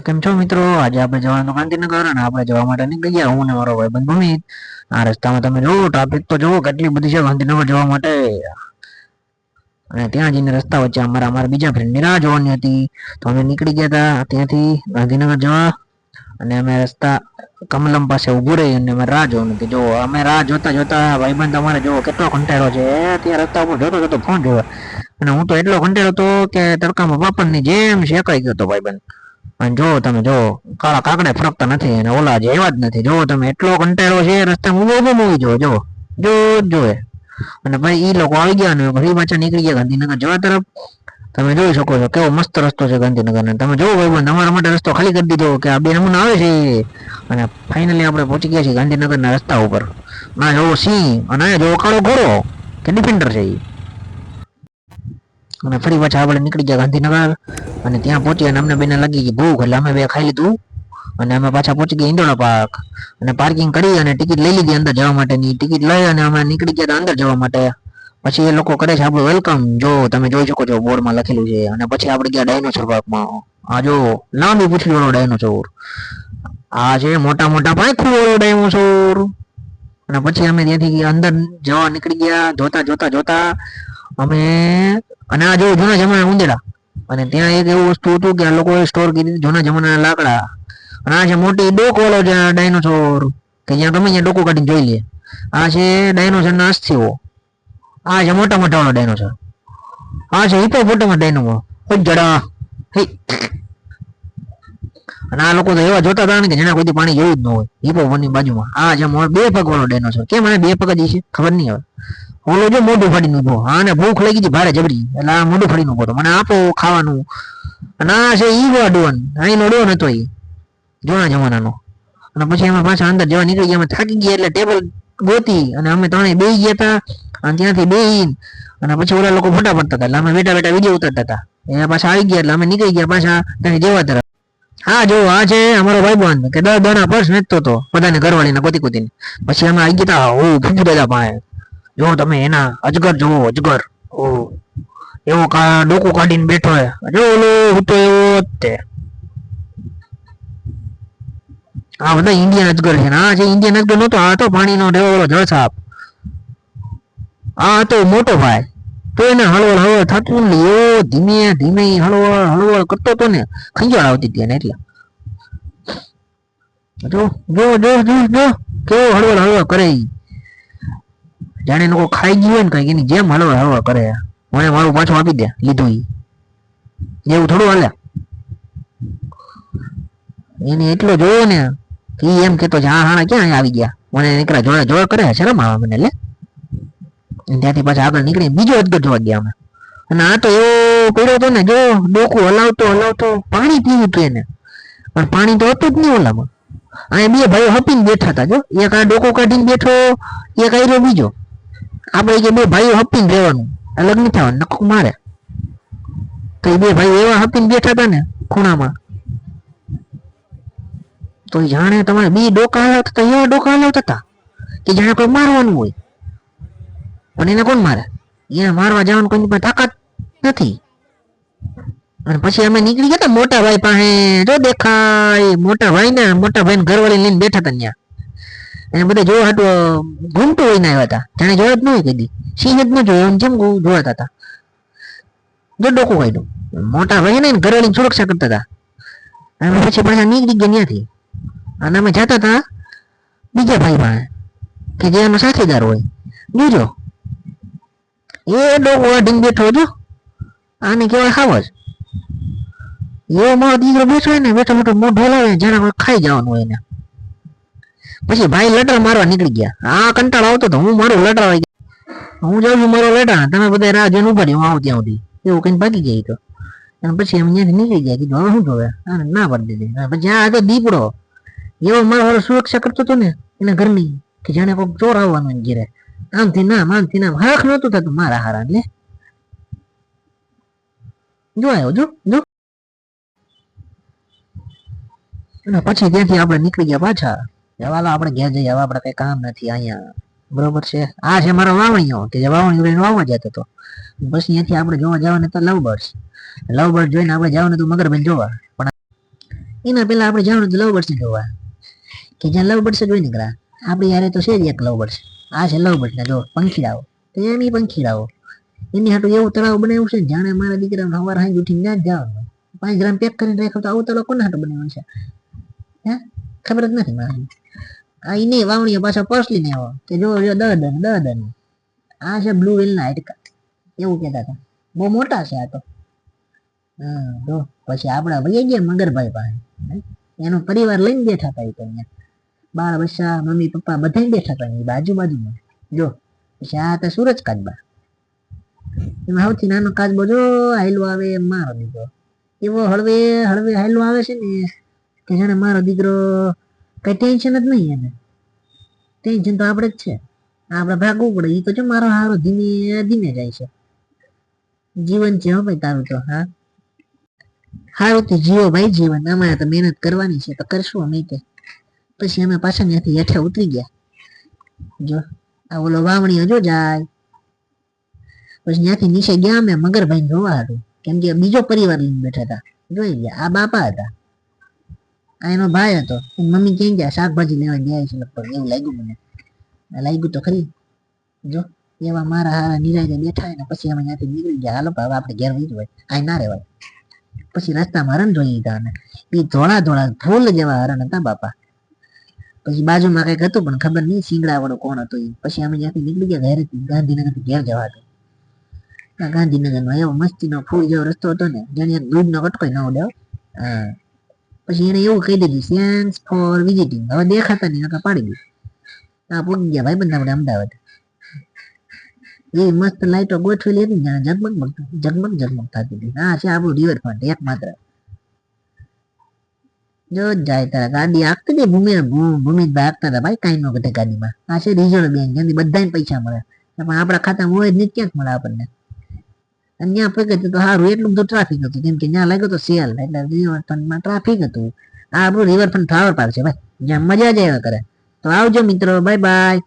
તો કેમ છો મિત્રો? આજે આપણે જવાનું ગાંધીનગર અને આપણે જવા માટે નીકળી ગયા. હું ને મારો ભાઈબંધ ભૂમિત. આ રસ્તામાં તમે જુઓ ટ્રાફિક તો જુઓ કેટલી બધી છે ગાંધીનગર જવા માટે. અને ત્યાં જઈને રસ્તા વચ્ચે અમારા અમારા બીજા ફ્રેન્ડની રાહ જોવાની હતી. તો અમે નીકળી ગયા હતા ત્યાંથી ગાંધીનગર જવા. અને અમે રસ્તા કમલમ પાસે ઊભું રહી અને અમે રાહ જોવાની હતી જો અમે રાહ જોતા જોતા ભાઈબંધ અમારે જુઓ કેટલો કંટાળો છે. ત્યાં રસ્તા ઉપર જોતો જોતો ફોન જોવા અને હું તો એટલો કંટાળો હતો કે તડકામાં પાપડની જેમ શેકાઈ ગયો હતો ભાઈબંધ. અને જો તમે જો કાળા કાકડે ફરકતા નથી અને ઓલા જે એવા જ નથી. જો તમે એટલો કંટાળો છે રસ્તામાં ઊભો ઊભો મૂવી જો જો જો જોવે. અને ભાઈ ઈ લોકો આવી ગયા ને ફરી પાછા નીકળી ગયા ગાંધીનગર જવા તરફ. તમે જોઈ શકો છો કેવો મસ્ત રસ્તો છે ગાંધીનગર. ને તમે જોવો ભાઈ તમારા માટે રસ્તો ખાલી કરી દીધો કે આ બે નમૂના આવે છે અને ફાઇનલી આપણે પહોંચી ગયા છીએ ગાંધીનગરના રસ્તા ઉપર. ના, જોવો સિંહ અને જોવો કાળો ઘોડો. કે ડિફેન્ડર છે ઈ. અને ફરી પાછા આપણે નીકળી ગયા ગાંધીનગર. અને ત્યાં પહોંચી અને અમને બેને લાગી ગઈ ભૂખ એટલે અમે બે ખાઈ લીધું. અને અમે પાછા પહોંચી ગયા ઇન્દોરા પાર્ક. અને પાર્કિંગ કરી અને ટિકિટ લઈ લીધી અંદર જવા માટેની. ટિકિટ લઈ અને અમે નીકળી ગયા અંદર જવા માટે. પછી એ લોકો કરે છે આપણું વેલકમ. જો તમે જોઈ શકો છો બોર્ડમાં લખેલું છે. અને પછી આપણે ગયા ડાયનોસોર પાર્કમાં. આ જો લાંબી પૂછડી વાળો ડાયનોસોર. આ છે મોટા મોટા પાંખું વાળો ડાયનોસોર. અને પછી અમે ત્યાંથી અંદર જવા નીકળી ગયા. જોતા જોતા જોતા અમે અને આ જો જૂના જમાના ઉંદેડા અને ત્યાં એક એવું વસ્તુ હતું કે આ લોકોએ સ્ટોર કરી જૂના જમાનાના લાકડા. અને આ છે મોટી ડોક વાળો છે ડાયનોસોર કે જ્યાં ગમે ત્યાં ડોકો કાઢીને જોઈ લે. આ છે ડાયનોસરના અસ્થિઓ આ છે મોટા મોટા વાળો ડાયનોસોર આ છે હિપોપોટેમસ ડાયનોમો જડા. હે. અને આ લોકો તો એવા જોતા હતા ને કે જેના કોઈ પાણી જોયું જ ન હોય. હિપોપોની બાજુમાં. આ છે બે પગ વાળો ડાયનોસોર કેમ મને બે પગ જ છે? ખબર નહીં હવે. ઓલો જો મોઢું ફાડી નું હા ને ભૂખ લાગી હતી ભારે જબરી. એટલે આ મોઢું ફાડી નું મને આપો ખાવાનું. આ છે ઈવો ડોન. અહીંનો ડોન હતો એ જૂના જમાનાનો. અને પછી અમે પાછા અંદર જવા નીકળી ગયા. અમે થાકી ગયા એટલે ટેબલ ગોતી અને અમે ત્રણેય બે ગયા હતા. અને ત્યાંથી બે અને પછી ઓલા લોકો ફોટા પડતા હતા. એટલે અમે બેઠા બેટા વીડિયો ઉતારતા હતા. એ પાછા આવી ગયા એટલે અમે નીકળી ગયા પાછા ત્યાંથી જેવા તરફ. હા, જો, આ છે અમારો ભાઈબંધ કે દર દાણા પર્સ વેચતો હતો. બધાને ઘરવાળીને ગોતી ગોતીને. પછી અમે આવી ગયા હતા. હું ફૂફુ દાદા પાસે. જો તમે એના અજગર જોવો અજગર. ઓ. એવો ડોકું કાઢીને બેઠો હે. જો ઓલો હું તો એવો તે. આ બધા ઇન્ડિયન અજગર છે આ જે ઇન્ડિયન અજગર નતો, આ તો પાણીનો રેવો ઓલો જળસાપ આ તો મોટો ભાઈ. તો એને હળવળ હળવળ થતું ને એવો ધીમે ધીમે હળવળ હળવળ કરતો તો ને ખંજાળ આવતી હતી એને એટલે. જો જો જો જો જો. કેવો હળવળ હળવળ કરે જાણે લોકો ખાઈ ગયું હોય ને કંઈક એની જેમ હળવળ હળવળ કરે. મને મારું પાછું આપી દે, લીધું ઈ. એવું થોડું હાલે. એને એટલો જોયો ને એ એમ કેતો હા હા, ક્યાં આવી ગયા? મને નીકળ્યા જોડે જોડે કરે શરમ આવે મને, લે. ત્યાંથી પાછા આગળ નીકળી બીજો અદગર જોવા ગયા અમે. અને આ તો એવો પડ્યો હતો ને, જો ડોકું હલાવતો હલાવતો પાણી પીવું હતું એને. પણ પાણી તો હતું જ નહીં ઓલામાં. અહીંયા બે ભાઈઓ હપીને બેઠા હતા, જો. એક આ ડોકો કાઢીને બેઠો, એક આયરો બીજો. આપણે જે બે ભાઈઓ હપીને રહેવાનું અલગ નહીં થવાનું નખો મારે. તો એ બે ભાઈઓ એવા હપીને બેઠા હતા ને, ખૂણામાં. તો જાણે તમારે બી ડોકા હલાવતા હતા, એવા ડોકા હલાવતા હતા કે જાણે કોઈ મારવાનું હોય. પણ એને કોણ મારે? એને મારવા જવાનું કોઈની પાસે તાકાત નથી. અને પછી અમે નીકળી ગયા મોટા ભાઈ પાસે, જો દેખાય, મોટા ભાઈ ને મોટા ભાઈ ઘરવાળી લઈને બેઠા હતા ત્યાં. એને બધા જોવા હાટું ઘૂમતું હોય આવ્યા હતા. જાણે જોયા જ ન હોય કદી. સિંહ જ ન જોયો, એમ જેમ જોવાતા હતા. જો ડોકું કાઢ્યું. મોટા ભાઈ ને ઘરવાળી સુરક્ષા કરતા હતા. અને પછી પાછા નીકળી ગયા ત્યાંથી. અને અમે જતા હતા બીજા ભાઈ પાસે કે જે એનો સાથીદાર હોય. જોજો એ ડોકો વાઢીને બેઠો જો આને કહેવાય ખાવજ એવો મારો દીકરો બેઠો હોય ને બેઠો બેઠો મોઢો લાવે જાણે ખાઈ જવાનું હોય એને. પછી ભાઈ લટર મારવા નીકળી ગયા. આ કંટાળો આવતો તો હું મારું લટર આવી હું જાઉં છું મારો લટા તમે બધા રાહ જોઈને ઊભા હું આવું ત્યાં સુધી. એવું કઈ ભાગી જાય તો. અને પછી એમ ત્યાંથી નીકળી ગયા, કીધું, હવે શું જોવે ના પાડી દીધી. પછી આ હતો દીપડો. એવો મારો વાળો સુરક્ષા કરતો હતો ને, એના ઘરની, કે જાણે કોઈક ચોર આવવાનું ઘેરે. આમથી નામ આમથી નામ. હાખ નહોતું થતું મારા હારા, એટલે. જો આવ્યો જો. અને પછી ત્યાંથી આપણે નીકળી ગયા પાછા. જવાલો આપણે ઘેર જઈએ, હવે આપણે કઈ કામ નથી અહીંયા. બરોબર છે? આ છે મારો વાવણીઓ, કે જે વાવણી ઉડીને વાવવા જતો હતો. બસ અહીંયાથી આપણે જોવા જવાનું તો લવ બર્ડ્સ. લવ બર્ડ જોઈને આપણે જવાનું હતું મગરબેન જોવા. પણ એના પહેલા આપણે જવાનું લવ બર્ડ્સ જોવા. કે જ્યાં લવ બર્ડ્સ જોઈ નીકળ્યા આપણે યારે તો છે જ એક લવ બર્ડ્સ. આ છે લવ બર્ડ્સ ને જો, પંખીડાઓ. તો એમ પંખીડાઓ. એની હાટું એવું તળાવ બનાવ્યું છે જાણે મારા દીકરા સવાર હાંજ ઉઠીને ત્યાં જ જવાનું પાંચ ગ્રામ પેક કરીને રાખ્યો તો આવું તળાવ કોના હાટું બનાવ્યું છે? હે? ખબર જ નથી મારે આ ઈ નહીં, વાવણીઓ પાછા પર્સલી ને કે જો જો દહ દન આ છે બ્લુ વેલ ના એવું કહેતા હતા. બહુ મોટા છે આ તો. હા જો, પછી આપણા ભાઈ ગયા મગરભાઈ પાસે. એનો પરિવાર લઈને બેઠા હતા એ તો અહીંયા. બાળ બચ્ચા, મમ્મી, પપ્પા બધા બેઠા હતા એ બાજુ બાજુમાં જો, પછી આ હતા સુરજ કાચબા એમાં સૌથી નાનો કાચબો જો હાયલો આવે મારો દીકરો. એવો હળવે હળવે હાયલો આવે છે ને, કે જાણે મારો દીકરો કઈ ટેન્શન જ નહીં એને. ટેન્શન તો આપણે જ છે. આપણે ભાગવું પડે. એ તો છે મારો હારો ધીમે ધીમે જાય છે. જીવન છે હો ભાઈ તારું તો, હા? હારું તો જીવો ભાઈ જીવન. અમારે તો મહેનત કરવાની છે, તો કરશું અમે તે. પછી અમે પાછા ત્યાંથી હેઠે ઉતરી ગયા. જો, આ ઓલો વાવણીઓ જો જાય. પછી ત્યાંથી નીચે ગયા અમે મગરભાઈ જોવા હતું કેમ કે બીજો પરિવાર લઈને બેઠા હતા. જોઈ ગયા આ બાપા હતા. આ એનો ભાઈ હતો. મમ્મી ક્યાં ગયા? શાકભાજી લેવા ગયા છે લગભગ. એવું લાગ્યું મને. લાગ્યું તો ખરી. જો, એવા મારા હારા નિરાયતે બેઠા ને, પછી અમે ત્યાંથી નીકળી ગયા. હાલો હવે આપણે ઘેર વહી હોય આ ના રહેવાય. પછી રસ્તામાં હરણ જોઈ લીધા અને એ ધોળા ધોળા ફૂલ જેવા હરણ હતા બાપા. પછી બાજુમાં કંઈક હતું પણ ખબર નહીં સિંગડા વાળો કોણ હતો એ પછી અમે ત્યાંથી નીકળી ગયા ઘરે ગાંધીનગર ઘેર જવા હતું ગાંધીનગરનો એવો મસ્તીનો ફૂલ જેવો રસ્તો હતો ને, જેને દૂધનો કટકો ન ઉડ્યો હા. પછી એને એવું કહી દીધું સેન્સ ફોર વિઝિટિંગ હવે દેખાતા નહીં નકર પાડી દીધું આ પૂગી ગયા ભાઈ બંધ આપણે અમદાવાદ એ મસ્ત લાઈટો ગોઠવેલી હતી ને ઝગમગ ઝગમગ ઝગમગ થતી હતી આ છે? આપણું રિવરફ્રન્ટ એક માત્ર જો જાય તારા ગાડી આપતી હતી ભૂમિ ભૂમિતભાઈ આપતા હતા ભાઈ કાંઈ ન ઘટે ગાડીમાં આ છે રિઝર્વ બેંક જેની બધાને પૈસા મળે પણ આપણા ખાતામાં હોય જ નહીં ક્યાંક મળે આપણને અને ત્યાં પગે તો સારું એટલું બધું ટ્રાફિક હતું. કેમ કે ત્યાં લાગ્યો તો સેલ એટલે રિવરફ્રન્ટમાં ટ્રાફિક હતું. આ આપણું રિવરફ્રન્ટ ફ્લાવર પાર્ક છે, ભાઈ. જ્યાં મજા જ આવ્યા કરે. તો આવજો મિત્રો બાય બાય